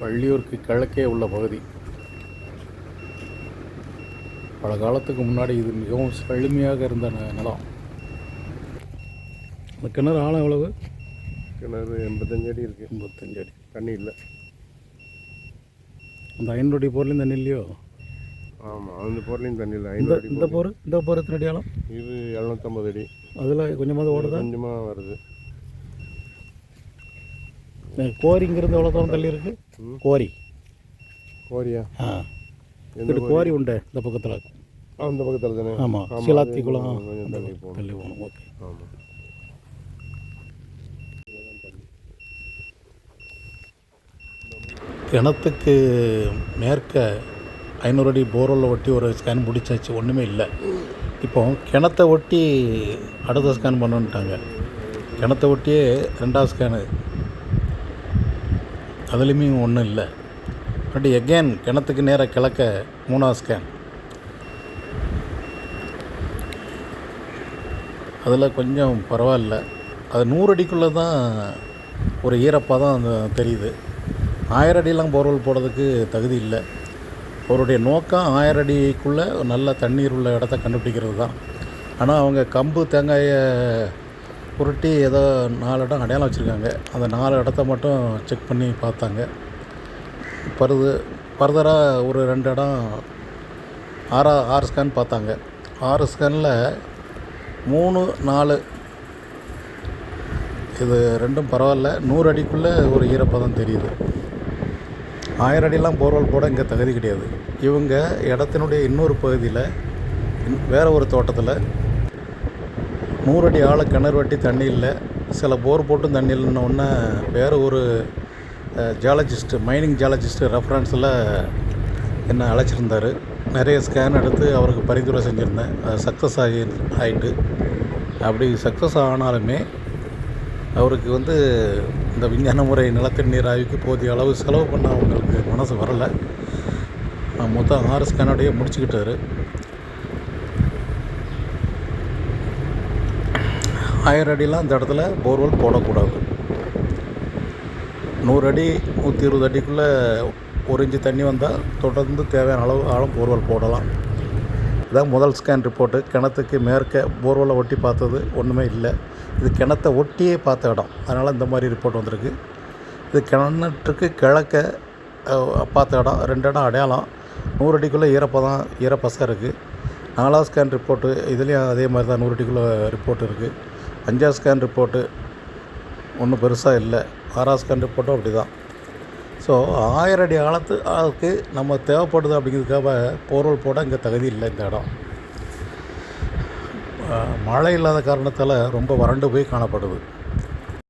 வள்ளியூருக்கு கிழக்கே உள்ள பகுதி. பல காலத்துக்கு முன்னாடி இது மிகவும் செழுமையாக இருந்த நிலம். அந்த கிணறு ஆழம் எவ்வளவு? கிணறு எண்பத்தஞ்சு அடி இருக்குது எண்பத்தஞ்சு அடி. தண்ணி இல்லை. அந்த ஐநூறு அடி போர்லேயும் தண்ணி இல்லையோ? ஆமாம் அந்த போர்லையும் தண்ணி இல்லை. ஐநூறு அடி இந்த போர் இந்த போர் எத்தனை அடி ஆழம்? இது எழுநூற்றம்பது அடி. அதில் கொஞ்சமாவது ஓடுதா? கொஞ்சமாக வருது. கோரிங்கிறது எவ்வளோ தூரம் தள்ளி இருக்கு? ம். கோரி கோரியா ஆ இது கோரி உண்டு இந்த பக்கத்தில் அந்த பக்கத்தில் தானே ஆமாம் ஆமா, சிலாத்தி குளம். தள்ளி போகணும் ஓகே ஆமாம் கிணத்துக்கு மேற்க ஐநூறு அடி போர்வெல்ல ஒட்டி ஒரு ஸ்கேன் பிடிச்சாச்சு ஒன்றுமே இல்லை இப்போ கிணத்தை ஒட்டி அடுத்த ஸ்கேன் பண்ணுன்ட்டாங்க கிணத்தை ஒட்டியே ரெண்டாவது ஸ்கேனு அதுலேயுமே ஒன்றும் இல்லை. பட் எகேன் கிணத்துக்கு நேராக கிழக்க மூணாவது ஸ்கேன் அதில் கொஞ்சம் பரவாயில்ல. அது நூறு அடிக்குள்ளே தான் ஒரு ஈரப்பாக தான் தெரியுது. ஆயிரம் அடியெலாம் போர்வெல் போடுறதுக்கு தகுதி இல்லை. அவருடைய நோக்கம் ஆயிரம் அடிக்குள்ளே நல்ல தண்ணீர் உள்ள இடத்த கண்டுபிடிக்கிறது தான். ஆனால் அவங்க கம்பு தேங்காயை புரட்டி ஏதோ நாலு இடம் அடையாளம் வச்சுருக்காங்க. அந்த நாலு இடத்த மட்டும் செக் பண்ணி பார்த்தாங்க. பருது ஃபர்தராக ஒரு ரெண்டு இடம் ஆறா ஆறு ஸ்கேன் பார்த்தாங்க. ஆறு ஸ்கேனில் மூணு நாலு இது ரெண்டும் பரவாயில்ல. நூறு அடிக்குள்ளே ஒரு ஈரப்பதம் தெரியுது. ஆயிரம் அடிலாம் போர்வெல் போட இங்கே தகுதி கிடையாது. இவங்க இடத்தினுடைய இன்னொரு பகுதியில் வேறு ஒரு தோட்டத்தில் நூறு அடி ஆழ கிணறு வெட்டி தண்ணி இல்லை சில போர் போட்டும் தண்ணி இல்லைன்னொன்னே வேறு ஒரு ஜியாலஜிஸ்ட்டு மைனிங் ஜியாலஜிஸ்ட்டு ரெஃபரன்ஸில் என்னை அழைச்சிருந்தார். நிறைய ஸ்கேன் எடுத்து அவருக்கு பரிந்துரை செஞ்சுருந்தேன். சக்ஸஸ் ஆகி ஆகிட்டு அப்படி சக்ஸஸ் ஆனாலுமே அவருக்கு வந்து இந்த விஞ்ஞான முறை நிலத்தடி நீர் ஆய்வுக்கு போதிய அளவு செலவு பண்ண அவங்களுக்கு மனசு வரலை. மொத்தம் ஆறு ஸ்கேனோடையே முடிச்சுக்கிட்டாரு. ஆயிரம் அடிலாம் அந்த இடத்துல போர்வெல் போடக்கூடாது. நூறு அடி நூற்றி இருபது அடிக்குள்ளே ஒரு இன்ச்சு தண்ணி வந்தால் தொடர்ந்து தேவையான அளவு ஆழம் போர்வெல் போடலாம். இதான் முதல் ஸ்கேன் ரிப்போர்ட்டு கிணத்துக்கு மேற்க போர்வெல்லை ஒட்டி பார்த்தது ஒன்றுமே இல்லை. இது கிணத்தை ஒட்டியே பார்த்த இடம். அதனால் இந்த மாதிரி ரிப்போர்ட் வந்திருக்கு. இது கிணற்றுக்கு கிழக்க பார்த்த இடம். ரெண்டு இடம் அடையாளம். நூறு அடிக்குள்ளே ஈரப்பதம் ஈரப்பசம் இருக்குது நாலாவது ஸ்கேன் ரிப்போர்ட்டு இதுலேயும் அதே மாதிரி தான் நூறு அடிக்குள்ளே ரிப்போர்ட் இருக்குது அஞ்சாவது ஸ்கேன் ரிப்போர்ட்டு ஒன்றும் பெருசாக இல்லை. ஆறாவது ஸ்கேன் ரிப்போர்ட்டும் அப்படி தான் ஸோ ஆயிரம் அடி ஆழத்து ஆளுக்கு நம்ம தேவைப்படுது அப்படிங்கிறதுக்காக போர்வல் போட இங்கே தகுதி இல்லை இந்த இடம். மழை இல்லாத காரணத்தால் ரொம்ப வறண்டு போய் காணப்படுது.